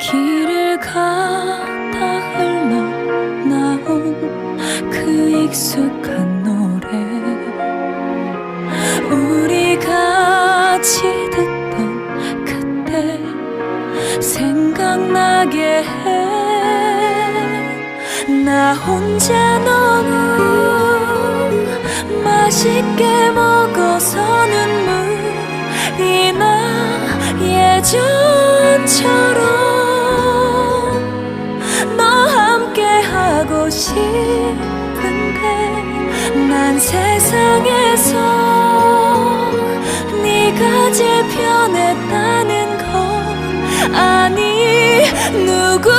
길을 가다 흘러나온 그 익숙한 노래. 우리 같이 듣던 그때 생각나게 해. 나 혼자 너무 맛있게 먹어서 눈 예전처럼 너 함께 하고 싶은데 난 세상에서 네가 제일 편했다는 걸 아니 누구